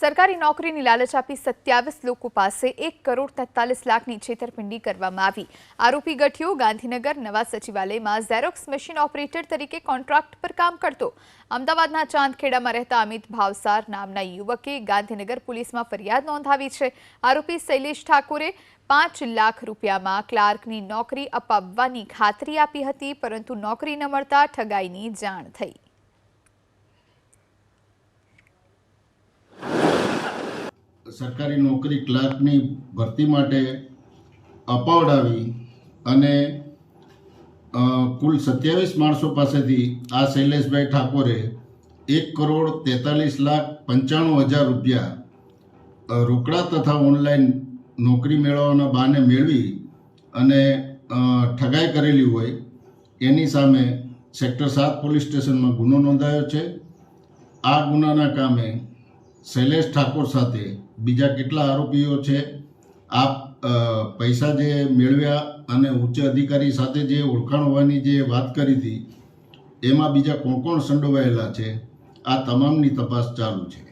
સરકારી નોકરીની લાલચ આપી સત્યાવીસ લોકો પાસે એક કરોડ તેતાલીસ લાખની છેતરપિંડી કરવામાં આવી. આરોપી ગઠિયો ગાંધીનગર નવા સચિવાલયમાં ઝેરોક્સ મશીન ઓપરેટર તરીકે કોન્ટ્રાક્ટ પર કામ કરતો. અમદાવાદના ચાંદખેડામાં રહેતા અમિત ભાવસાર નામના યુવકે ગાંધીનગર પોલીસમાં ફરિયાદ નોંધાવી છે. આરોપી શૈલેષ ઠાકોરે પાંચ લાખ રૂપિયામાં ક્લાર્કની નોકરી અપાવવાની ખાતરી આપી હતી, પરંતુ નોકરી ન મળતા ઠગાઈની જાણ થઈ. સરકારી નોકરી ક્લાર્કની ભરતી માટે અપાવડાવી અને કુલ સત્યાવીસ માણસો પાસેથી આ શૈલેષભાઈ ઠાકોરે એક કરોડ તેતાલીસ લાખ પંચાણું હજાર રૂપિયા રોકડા તથા ઓનલાઈન નોકરી મેળવવાના બહાને મેળવી અને ઠગાઈ કરેલી હોય, એની સામે સેક્ટર સાત પોલીસ સ્ટેશનમાં ગુનો નોંધાયો છે. આ ગુનાના કામે શૈલેષ ઠાકોર સાથે બીજા કેટલા આરોપીઓ છે? આ પૈસા જે મેળવ્યા અને ઉચ્ચ અધિકારી સાથે જે ઓળખાણ હોવાની જે વાત કરી હતી, એમાં બીજા કોણ કોણ સંડોવાયેલા છે? આ તમામની તપાસ ચાલુ છે.